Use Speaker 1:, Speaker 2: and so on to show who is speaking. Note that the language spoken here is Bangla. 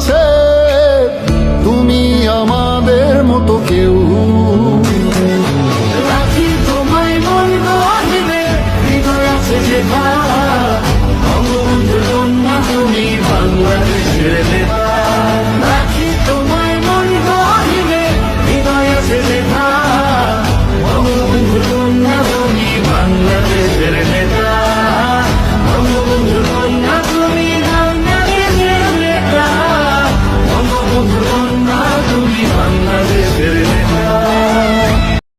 Speaker 1: সে তুমি আমাদের মতো কেউ